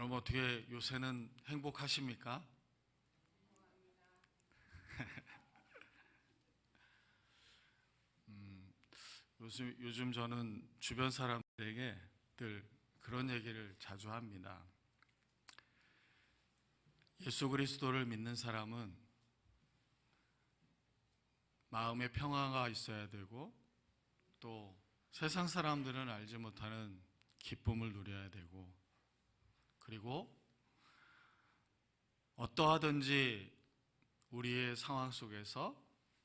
여러분 어떻게 요새는 행복하십니까? 음, 요즘 요즘 저는 주변 사람들에게 늘 그런 얘기를 자주 합니다. 예수 그리스도를 믿는 사람은 마음에 평화가 있어야 되고 또 세상 사람들은 알지 못하는 기쁨을 누려야 되고 그리고 어떠하든지 우리의 상황 속에서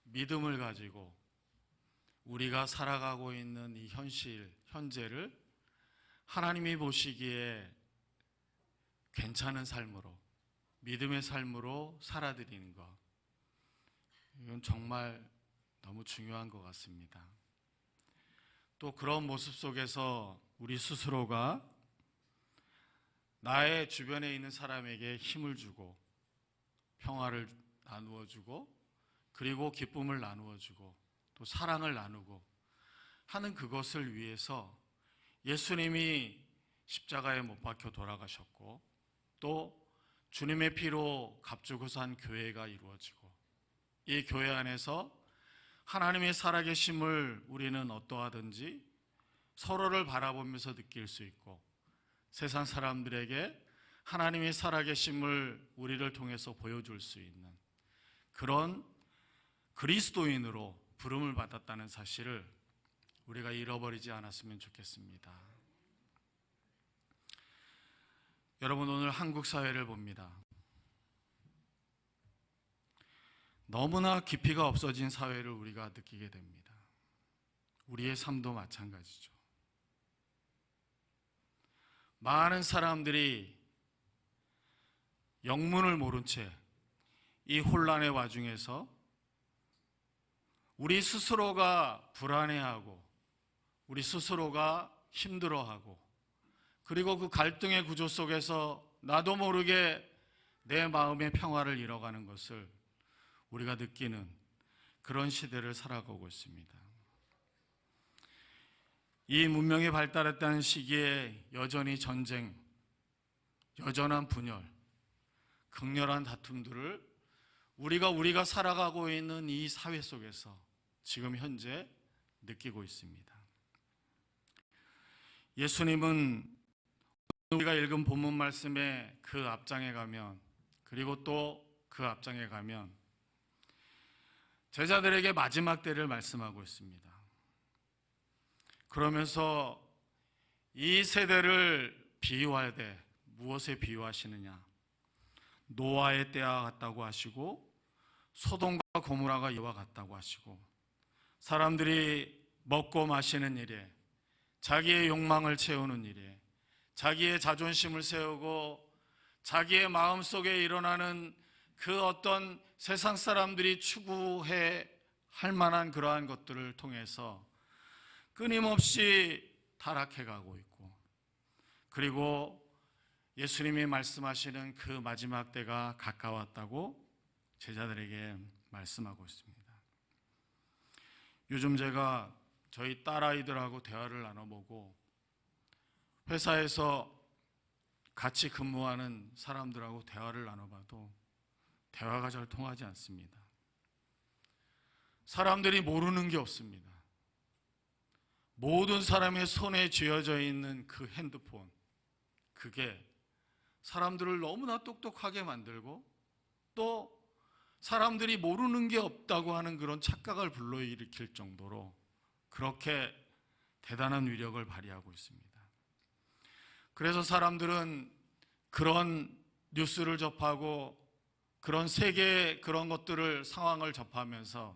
믿음을 가지고 우리가 살아가고 있는 이 현실, 현재를 하나님이 보시기에 괜찮은 삶으로, 믿음의 삶으로 살아드리는 것. 이건 정말 너무 중요한 것 같습니다. 또 그런 모습 속에서 우리 스스로가 나의 주변에 있는 사람에게 힘을 주고 평화를 나누어 주고 그리고 기쁨을 나누어 주고 또 사랑을 나누고 하는 그것을 위해서 예수님이 십자가에 못 박혀 돌아가셨고 또 주님의 피로 값주고 산 교회가 이루어지고 이 교회 안에서 하나님의 살아계심을 우리는 어떠하든지 서로를 바라보면서 느낄 수 있고 세상 사람들에게 하나님의 살아계심을 우리를 통해서 보여줄 수 있는 그런 그리스도인으로 부름을 받았다는 사실을 우리가 잃어버리지 않았으면 좋겠습니다. 여러분 오늘 한국 사회를 봅니다. 너무나 깊이가 없어진 사회를 우리가 느끼게 됩니다. 우리의 삶도 마찬가지죠. 많은 사람들이 영문을 모른 채 이 혼란의 와중에서 우리 스스로가 불안해하고 우리 스스로가 힘들어하고 그리고 그 갈등의 구조 속에서 나도 모르게 내 마음의 평화를 잃어가는 것을 우리가 느끼는 그런 시대를 살아가고 있습니다. 이 문명이 발달했다는 시기에 여전히 전쟁, 여전한 분열, 극렬한 다툼들을 우리가 우리가 살아가고 있는 이 사회 속에서 지금 현재 느끼고 있습니다. 예수님은 우리가 읽은 본문 말씀의 그 앞장에 가면 그리고 또 그 앞장에 가면 제자들에게 마지막 때를 말씀하고 있습니다. 그러면서 이 세대를 비유해야 돼. 무엇에 비유하시느냐? 노아의 때와 같다고 하시고 소돔과 고무라가 이와 같다고 하시고 사람들이 먹고 마시는 일에 자기의 욕망을 채우는 일에 자기의 자존심을 세우고 자기의 마음 속에 일어나는 그 어떤 세상 사람들이 추구해 할 만한 그러한 것들을 통해서 끊임없이 타락해 가고 있고 그리고 예수님이 말씀하시는 그 마지막 때가 가까웠다고 제자들에게 말씀하고 있습니다. 요즘 제가 저희 딸아이들하고 대화를 나눠보고 회사에서 같이 근무하는 사람들하고 대화를 나눠봐도 대화가 잘 통하지 않습니다. 사람들이 모르는 게 없습니다. 모든 사람의 손에 쥐어져 있는 그 핸드폰, 그게 사람들을 너무나 똑똑하게 만들고 또 사람들이 모르는 게 없다고 하는 그런 착각을 불러일으킬 정도로 그렇게 대단한 위력을 발휘하고 있습니다. 그래서 사람들은 그런 뉴스를 접하고 그런 세계의 그런 것들을 상황을 접하면서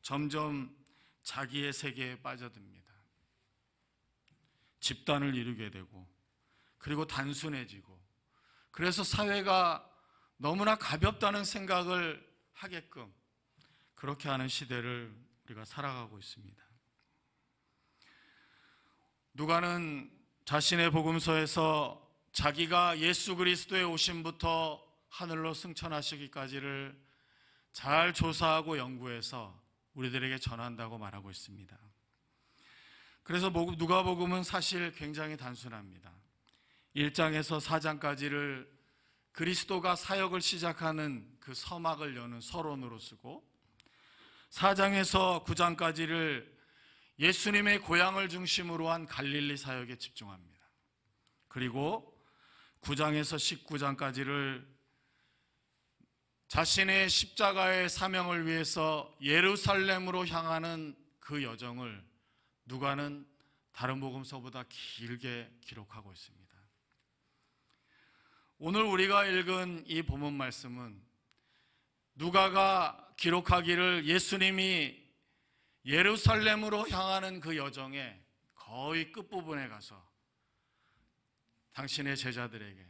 점점 자기의 세계에 빠져듭니다. 집단을 이루게 되고 그리고 단순해지고 그래서 사회가 너무나 가볍다는 생각을 하게끔 그렇게 하는 시대를 우리가 살아가고 있습니다. 누가는 자신의 복음서에서 자기가 예수 그리스도의 오심부터 하늘로 승천하시기까지를 잘 조사하고 연구해서 우리들에게 전한다고 말하고 있습니다. 그래서 누가복음은 사실 굉장히 단순합니다. 1장에서 4장까지를 그리스도가 사역을 시작하는 그 서막을 여는 서론으로 쓰고 4장에서 9장까지를 예수님의 고향을 중심으로 한 갈릴리 사역에 집중합니다. 그리고 9장에서 19장까지를 자신의 십자가의 사명을 위해서 예루살렘으로 향하는 그 여정을 누가는 다른 복음서보다 길게 기록하고 있습니다. 오늘 우리가 읽은 이 본문 말씀은 누가가 기록하기를 예수님이 예루살렘으로 향하는 그 여정의 거의 끝부분에 가서 당신의 제자들에게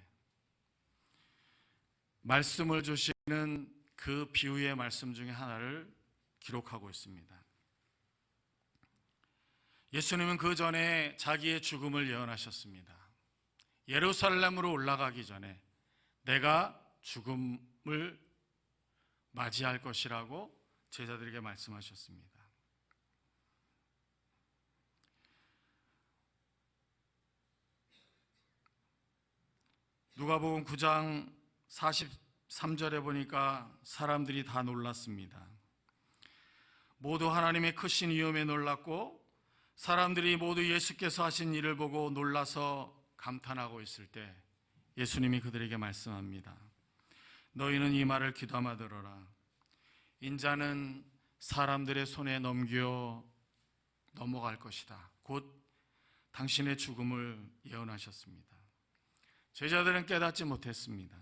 말씀을 주시는 그 비유의 말씀 중에 하나를 기록하고 있습니다. 예수님은 그 전에 자기의 죽음을 예언하셨습니다. 예루살렘으로 올라가기 전에 내가 죽음을 맞이할 것이라고 제자들에게 말씀하셨습니다. 누가복음 9장 43절에 보니까 사람들이 다 놀랐습니다. 모두 하나님의 크신 위엄에 놀랐고 사람들이 모두 예수께서 하신 일을 보고 놀라서 감탄하고 있을 때 예수님이 그들에게 말씀합니다. 너희는 이 말을 귀담아 들어라. 인자는 사람들의 손에 넘겨 넘어갈 것이다. 곧 당신의 죽음을 예언하셨습니다. 제자들은 깨닫지 못했습니다.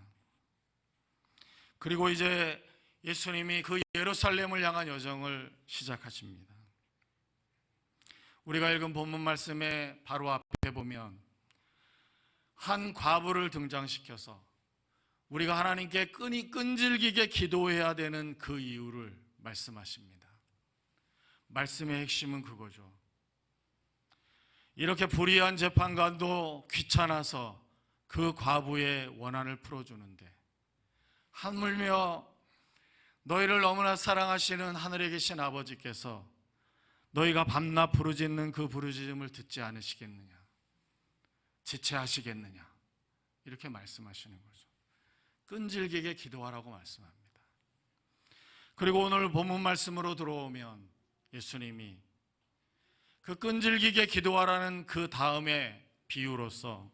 그리고 이제 예수님이 그 예루살렘을 향한 여정을 시작하십니다. 우리가 읽은 본문 말씀에 바로 앞에 보면 한 과부를 등장시켜서 우리가 하나님께 끈이 끈질기게 기도해야 되는 그 이유를 말씀하십니다. 말씀의 핵심은 그거죠. 이렇게 불의한 재판관도 귀찮아서 그 과부의 원한을 풀어주는데 하물며 너희를 너무나 사랑하시는 하늘에 계신 아버지께서 너희가 밤낮 부르짖는 그 부르짖음을 듣지 않으시겠느냐? 지체하시겠느냐? 이렇게 말씀하시는 거죠. 끈질기게 기도하라고 말씀합니다. 그리고 오늘 본문 말씀으로 들어오면 예수님이 그 끈질기게 기도하라는 그 다음에 비유로서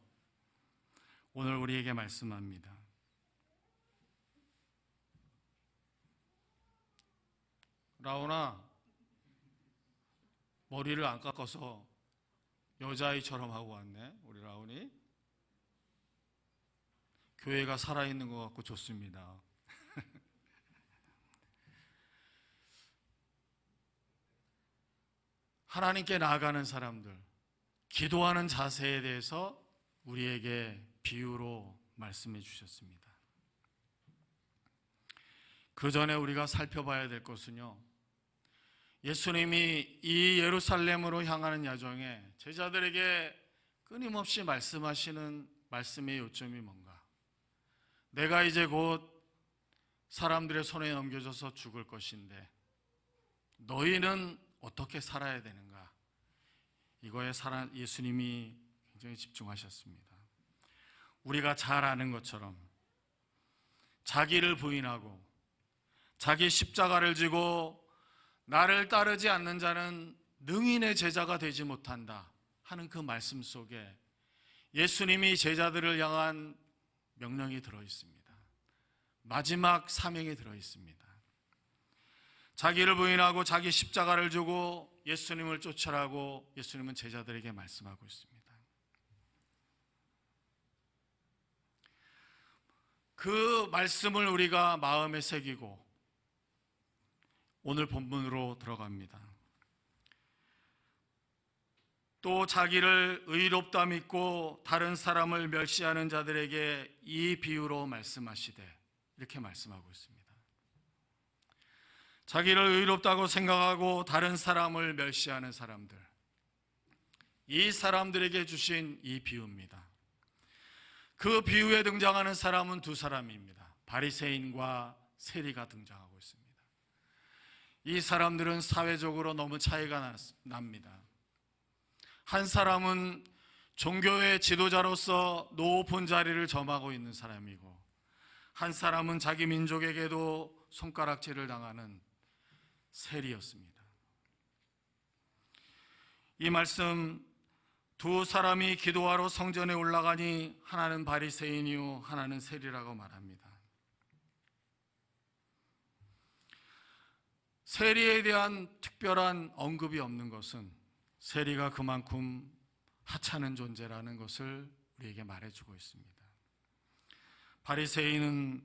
오늘 우리에게 말씀합니다. 라오나 머리를 안 깎아서 여자아이처럼 하고 왔네 우리 라온이. 교회가 살아있는 것 같고 좋습니다. 하나님께 나아가는 사람들 기도하는 자세에 대해서 우리에게 비유로 말씀해 주셨습니다. 그 전에 우리가 살펴봐야 될 것은요 예수님이 이 예루살렘으로 향하는 야정에 제자들에게 끊임없이 말씀하시는 말씀의 요점이 뭔가? 내가 이제 곧 사람들의 손에 넘겨져서 죽을 것인데 너희는 어떻게 살아야 되는가? 이거에 예수님이 굉장히 집중하셨습니다. 우리가 잘 아는 것처럼 자기를 부인하고 자기 십자가를 지고 나를 따르지 않는 자는 능인의 제자가 되지 못한다 하는 그 말씀 속에 예수님이 제자들을 향한 명령이 들어 있습니다. 마지막 사명이 들어 있습니다. 자기를 부인하고 자기 십자가를 주고 예수님을 쫓아라고 예수님은 제자들에게 말씀하고 있습니다. 그 말씀을 우리가 마음에 새기고 오늘 본문으로 들어갑니다. 또 자기를 의롭다 믿고 다른 사람을 멸시하는 자들에게 이 비유로 말씀하시되 이렇게 말씀하고 있습니다. 자기를 의롭다고 생각하고 다른 사람을 멸시하는 사람들. 이 사람들에게 주신 이 비유입니다. 그 비유에 등장하는 사람은 두 사람입니다. 바리새인과 세리가 등장하고 있습니다. 이 사람들은 사회적으로 너무 차이가 납니다. 한 사람은 종교의 지도자로서 높은 자리를 점하고 있는 사람이고 한 사람은 자기 민족에게도 손가락질을 당하는 세리였습니다. 이 말씀 두 사람이 기도하러 성전에 올라가니 하나는 바리새인이요 하나는 세리라고 말합니다. 세리에 대한 특별한 언급이 없는 것은 세리가 그만큼 하찮은 존재라는 것을 우리에게 말해주고 있습니다. 바리새인은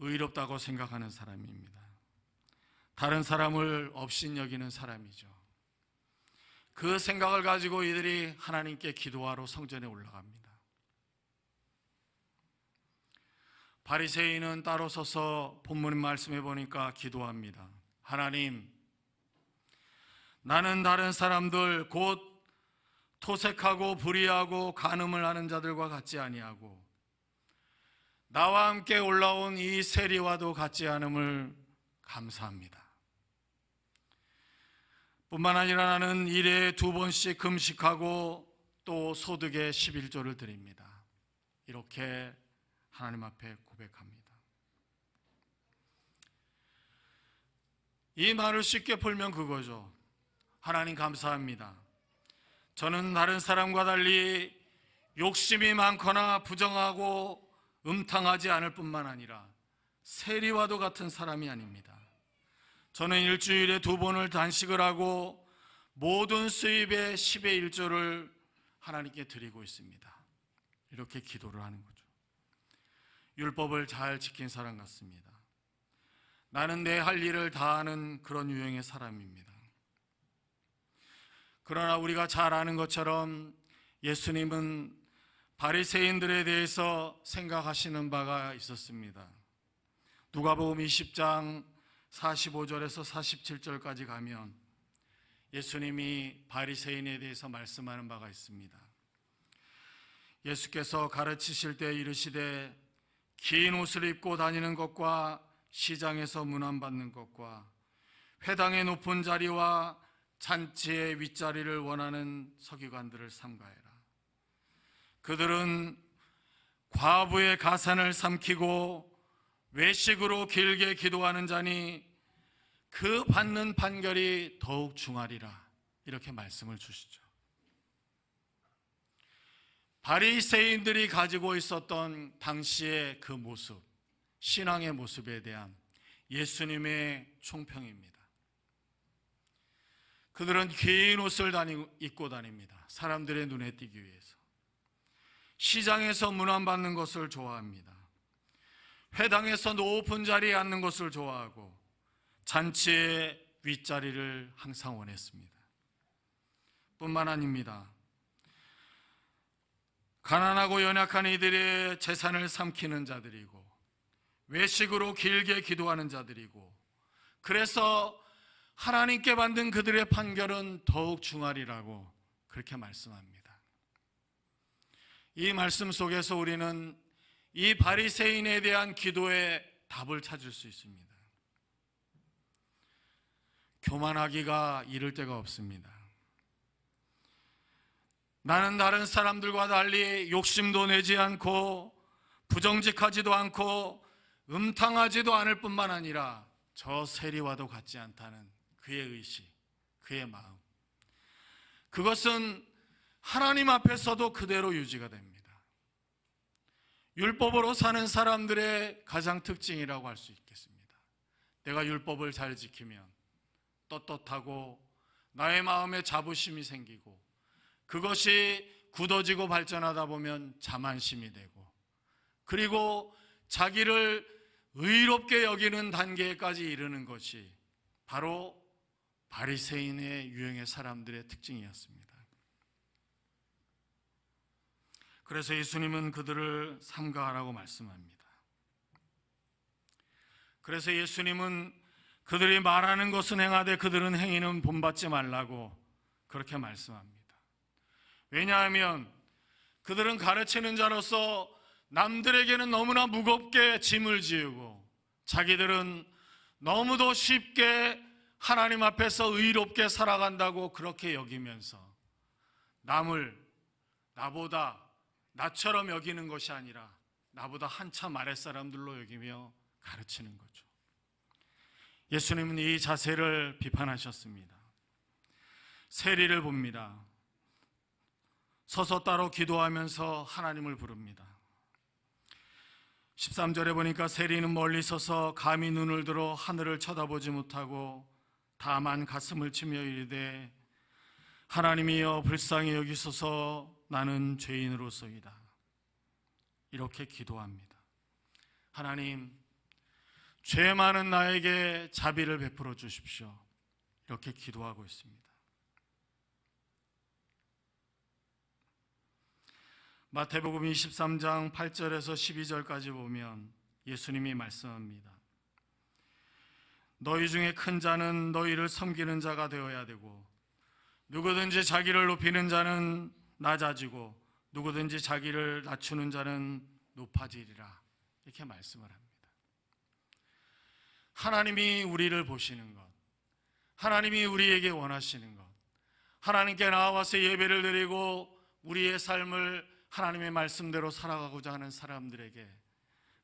의롭다고 생각하는 사람입니다. 다른 사람을 업신 여기는 사람이죠. 그 생각을 가지고 이들이 하나님께 기도하러 성전에 올라갑니다. 바리새인은 따로 서서 본문 말씀해 보니까 기도합니다. 하나님, 나는 다른 사람들 곧 토색하고 불의하고 간음을 하는 자들과 같지 아니하고 나와 함께 올라온 이 세리와도 같지 않음을 감사합니다. 뿐만 아니라 나는 일에 두 번씩 금식하고 또 소득의 11조를 드립니다. 이렇게 하나님 앞에 고백합니다. 이 말을 쉽게 풀면 그거죠. 하나님 감사합니다. 저는 다른 사람과 달리 욕심이 많거나 부정하고 음탕하지 않을 뿐만 아니라 세리와도 같은 사람이 아닙니다. 저는 일주일에 두 번을 단식을 하고 모든 수입의 10의 1조를 하나님께 드리고 있습니다. 이렇게 기도를 하는 거죠. 율법을 잘 지킨 사람 같습니다. 나는 내 할 일을 다 하는 그런 유형의 사람입니다. 그러나 우리가 잘 아는 것처럼 예수님은 바리새인들에 대해서 생각하시는 바가 있었습니다. 누가복음 20장 45절에서 47절까지 가면 예수님이 바리새인에 대해서 말씀하는 바가 있습니다. 예수께서 가르치실 때 이르시되 긴 옷을 입고 다니는 것과 시장에서 문안받는 것과 회당의 높은 자리와 잔치의 윗자리를 원하는 서기관들을 삼가해라. 그들은 과부의 가산을 삼키고 외식으로 길게 기도하는 자니 그 받는 판결이 더욱 중하리라. 이렇게 말씀을 주시죠. 바리새인들이 가지고 있었던 당시의 그 모습, 신앙의 모습에 대한 예수님의 총평입니다. 그들은 긴 옷을 다니, 입고 다닙니다. 사람들의 눈에 띄기 위해서. 시장에서 문안받는 것을 좋아합니다. 회당에서 높은 자리에 앉는 것을 좋아하고 잔치의 윗자리를 항상 원했습니다. 뿐만 아닙니다. 가난하고 연약한 이들의 재산을 삼키는 자들이고 외식으로 길게 기도하는 자들이고 그래서 하나님께 받는 그들의 판결은 더욱 중하리라고 그렇게 말씀합니다. 이 말씀 속에서 우리는 이 바리새인에 대한 기도의 답을 찾을 수 있습니다. 교만하기가 이를 데가 없습니다. 나는 다른 사람들과 달리 욕심도 내지 않고 부정직하지도 않고 음탕하지도 않을 뿐만 아니라 저 세리와도 같지 않다는 그의 의식, 그의 마음. 그것은 하나님 앞에서도 그대로 유지가 됩니다. 율법으로 사는 사람들의 가장 특징이라고 할 수 있겠습니다. 내가 율법을 잘 지키면 떳떳하고 나의 마음에 자부심이 생기고 그것이 굳어지고 발전하다 보면 자만심이 되고 그리고 자기를 의롭게 여기는 단계까지 이르는 것이 바로 바리새인의 유형의 사람들의 특징이었습니다. 그래서 예수님은 그들을 삼가하라고 말씀합니다. 그래서 예수님은 그들이 말하는 것은 행하되 그들은 행위는 본받지 말라고 그렇게 말씀합니다. 왜냐하면 그들은 가르치는 자로서 남들에게는 너무나 무겁게 짐을 지우고 자기들은 너무도 쉽게 하나님 앞에서 의롭게 살아간다고 그렇게 여기면서 남을 나보다 나처럼 여기는 것이 아니라 나보다 한참 아랫 사람들로 여기며 가르치는 거죠. 예수님은 이 자세를 비판하셨습니다. 세리를 봅니다. 서서 따로 기도하면서 하나님을 부릅니다. 13절에 보니까 세리는 멀리 서서 감히 눈을 들어 하늘을 쳐다보지 못하고 다만 가슴을 치며 이르되 하나님이여 불쌍히 여기소서 나는 죄인으로서이다. 이렇게 기도합니다. 하나님, 죄 많은 나에게 자비를 베풀어 주십시오. 이렇게 기도하고 있습니다. 마태복음 23장 8절에서 12절까지 보면 예수님이 말씀합니다. 너희 중에 큰 자는 너희를 섬기는 자가 되어야 되고 누구든지 자기를 높이는 자는 낮아지고 누구든지 자기를 낮추는 자는 높아지리라. 이렇게 말씀을 합니다. 하나님이 우리를 보시는 것, 하나님이 우리에게 원하시는 것, 하나님께 나와서 예배를 드리고 우리의 삶을 하나님의 말씀대로 살아가고자 하는 사람들에게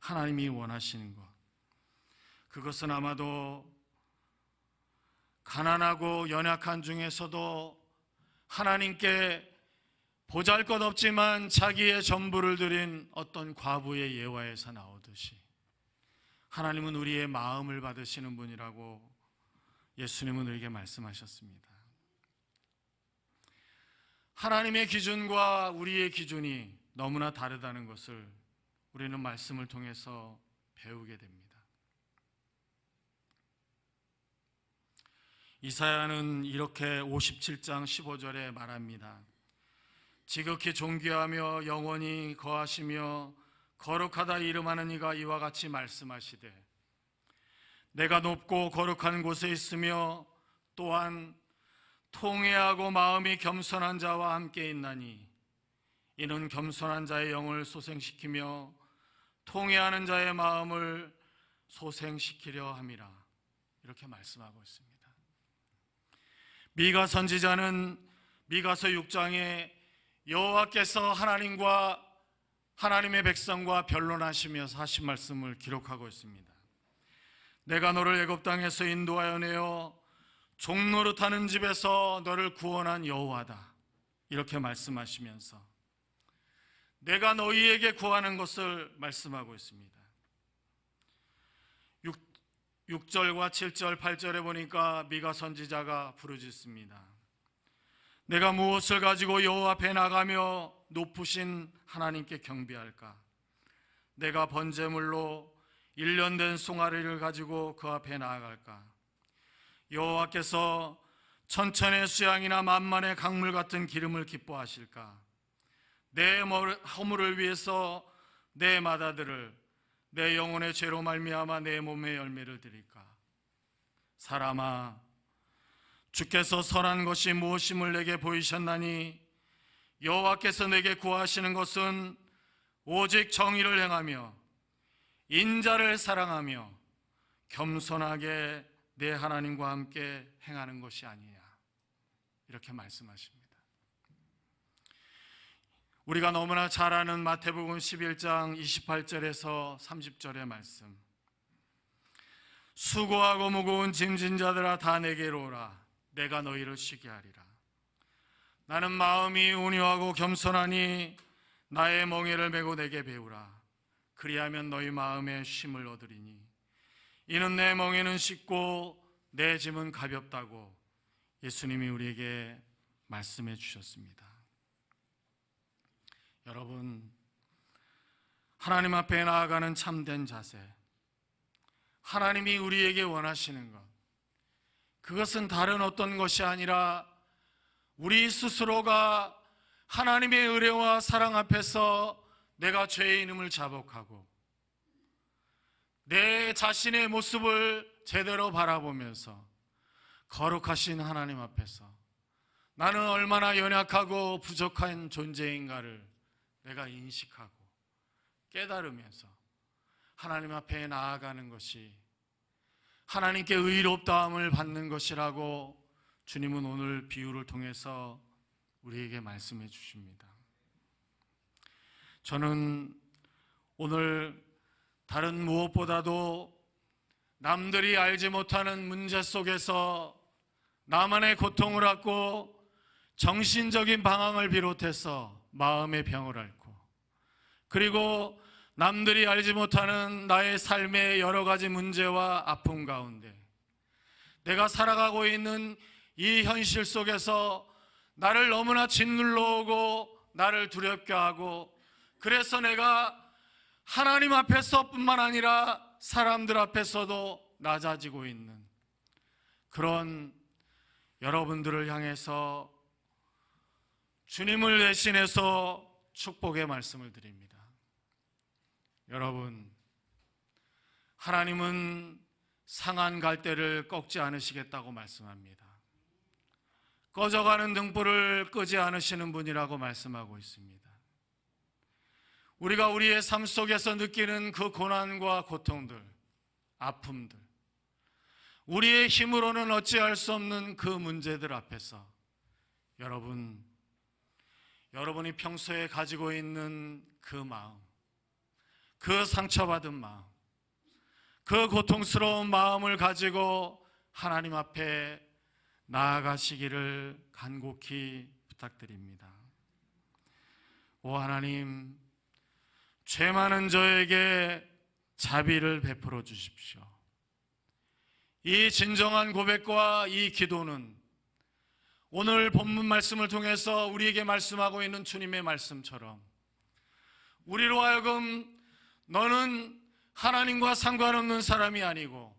하나님이 원하시는 것. 그것은 아마도 가난하고 연약한 중에서도 하나님께 보잘 것 없지만 자기의 전부를 드린 어떤 과부의 예화에서 나오듯이 하나님은 우리의 마음을 받으시는 분이라고 예수님은 우리에게 말씀하셨습니다. 하나님의 기준과 우리의 기준이 너무나 다르다는 것을 우리는 말씀을 통해서 배우게 됩니다. 이사야는 이렇게 57장 15절에 말합니다. 지극히 존귀하며 영원히 거하시며 거룩하다 이름하는 이가 이와 같이 말씀하시되 내가 높고 거룩한 곳에 있으며 또한 통회하고 마음이 겸손한 자와 함께 있나니 이는 겸손한 자의 영을 소생시키며 통회하는 자의 마음을 소생시키려 함이라 이렇게 말씀하고 있습니다. 미가 선지자는 미가서 6장에 여호와께서 하나님과 하나님의 백성과 변론하시면서 하신 말씀을 기록하고 있습니다. 내가 너를 애굽 땅에서 인도하여 내어 타는 집에서 너를 구원한 여호와다. 이렇게 말씀하시면서 내가 너희에게 구하는 것을 말씀하고 있습니다. 6, 절과 7절, 8절에 보니까 미가 선지자가 부르짖습니다. 내가 무엇을 가지고 여호와 앞에 나가며 높으신 하나님께 경배할까? 내가 번제물로 1년 된 송아리를 가지고 그 앞에 나아갈까? 여호와께서 천천의 수양이나 만만의 강물 같은 기름을 기뻐하실까? 내 허물을 위해서 내 마다들을 내 영혼의 죄로 말미암아 내 몸의 열매를 드릴까? 사람아, 주께서 선한 것이 무엇임을 내게 보이셨나니 여호와께서 내게 구하시는 것은 오직 정의를 행하며 인자를 사랑하며 겸손하게 내 하나님과 함께 행하는 것이 아니냐. 이렇게 말씀하십니다. 우리가 너무나 잘 아는 마태복음 11장 28절에서 30절의 말씀. 수고하고 무거운 짐진 자들아 다 내게로 오라. 내가 너희를 쉬게 하리라. 나는 마음이 온유하고 겸손하니 나의 멍에를 메고 내게 배우라. 그리하면 너희 마음에 쉼을 얻으리니 이는 내 멍에는 쉽고 내 짐은 가볍다고 예수님이 우리에게 말씀해 주셨습니다. 여러분, 하나님 앞에 나아가는 참된 자세, 하나님이 우리에게 원하시는 것, 그것은 다른 어떤 것이 아니라 우리 스스로가 하나님의 의뢰와 사랑 앞에서 내가 죄인임을 자복하고 내 자신의 모습을 제대로 바라보면서 거룩하신 하나님 앞에서 나는 얼마나 연약하고 부족한 존재인가를 내가 인식하고 깨달으면서 하나님 앞에 나아가는 것이 하나님께 의롭다함을 받는 것이라고 주님은 오늘 비유를 통해서 우리에게 말씀해 주십니다. 저는 오늘 다른 무엇보다도 남들이 알지 못하는 문제 속에서 나만의 고통을 앓고 정신적인 방황을 비롯해서 마음의 병을 앓고 그리고 남들이 알지 못하는 나의 삶의 여러 가지 문제와 아픔 가운데 내가 살아가고 있는 이 현실 속에서 나를 너무나 짓눌러 오고 나를 두렵게 하고 그래서 내가 하나님 앞에서뿐만 아니라 사람들 앞에서도 낮아지고 있는 그런 여러분들을 향해서 주님을 대신해서 축복의 말씀을 드립니다. 여러분, 하나님은 상한 갈대를 꺾지 않으시겠다고 말씀합니다. 꺼져가는 등불을 끄지 않으시는 분이라고 말씀하고 있습니다. 우리가 우리의 삶 속에서 느끼는 그 고난과 고통들, 아픔들, 우리의 힘으로는 어찌할 수 없는 그 문제들 앞에서 여러분, 여러분이 평소에 가지고 있는 그 마음, 그 상처받은 마음, 그 고통스러운 마음을 가지고 하나님 앞에 나아가시기를 간곡히 부탁드립니다. 오 하나님, 죄 많은 저에게 자비를 베풀어 주십시오. 이 진정한 고백과 이 기도는 오늘 본문 말씀을 통해서 우리에게 말씀하고 있는 주님의 말씀처럼 우리로 하여금 너는 하나님과 상관없는 사람이 아니고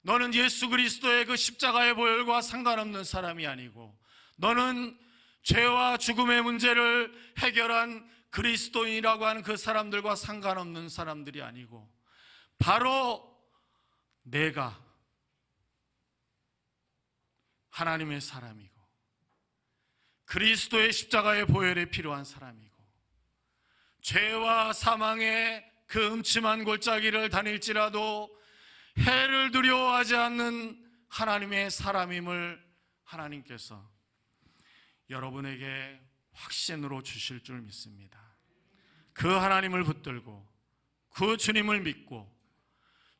너는 예수 그리스도의 그 십자가의 보혈과 상관없는 사람이 아니고 너는 죄와 죽음의 문제를 해결한 그리스도인이라고 하는 그 사람들과 상관없는 사람들이 아니고 바로 내가 하나님의 사람이고 그리스도의 십자가의 보혈에 필요한 사람이고 죄와 사망의 그 음침한 골짜기를 다닐지라도 해를 두려워하지 않는 하나님의 사람임을 하나님께서 여러분에게 확신으로 주실 줄 믿습니다. 그 하나님을 붙들고 그 주님을 믿고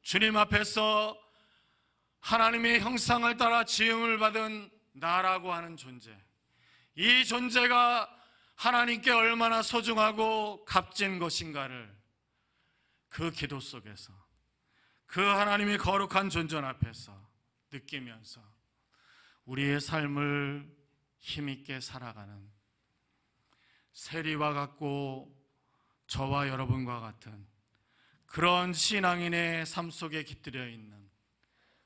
주님 앞에서 하나님의 형상을 따라 지음을 받은 나라고 하는 존재. 이 존재가 하나님께 얼마나 소중하고 값진 것인가를 그 기도 속에서 그 하나님의 거룩한 존전 앞에서 느끼면서 우리의 삶을 힘있게 살아가는 세리와 같고 저와 여러분과 같은 그런 신앙인의 삶 속에 깃들여 있는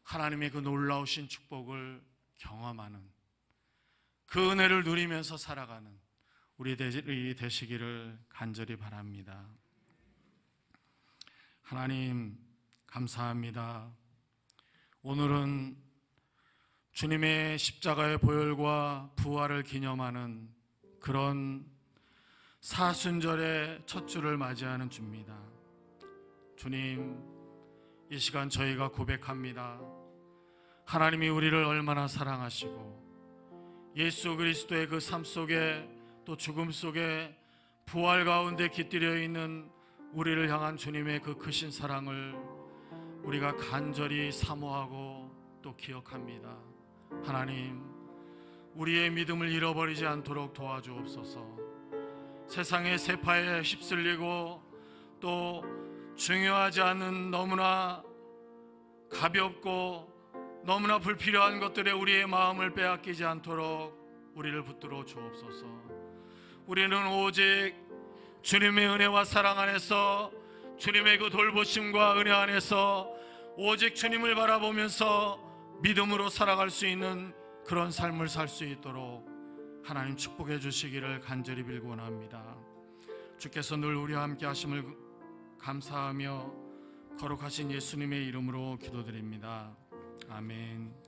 하나님의 그 놀라우신 축복을 경험하는 그 은혜를 누리면서 살아가는 우리 되시기를 간절히 바랍니다. 하나님, 감사합니다. 오늘은 주님의 십자가의 보혈과 부활을 기념하는 그런 사순절의 첫 주를 맞이하는 주입니다. 주님, 이 시간 저희가 고백합니다. 하나님이 우리를 얼마나 사랑하시고 예수 그리스도의 그 삶 속에 또 죽음 속에 부활 가운데 깃들여 있는 우리를 향한 주님의 그 크신 사랑을 우리가 간절히 사모하고 또 기억합니다. 하나님, 우리의 믿음을 잃어버리지 않도록 도와주옵소서. 세상의 세파에 휩쓸리고 또 중요하지 않은 너무나 가볍고 너무나 불필요한 것들에 우리의 마음을 빼앗기지 않도록 우리를 붙들어 주옵소서. 우리는 오직 주님의 은혜와 사랑 안에서 주님의 그 돌보심과 은혜 안에서 오직 주님을 바라보면서 믿음으로 살아갈 수 있는 그런 삶을 살 수 있도록 하나님 축복해 주시기를 간절히 빌고 원합니다. 주께서 늘 우리와 함께 하심을 감사하며 거룩하신 예수님의 이름으로 기도드립니다. 아멘.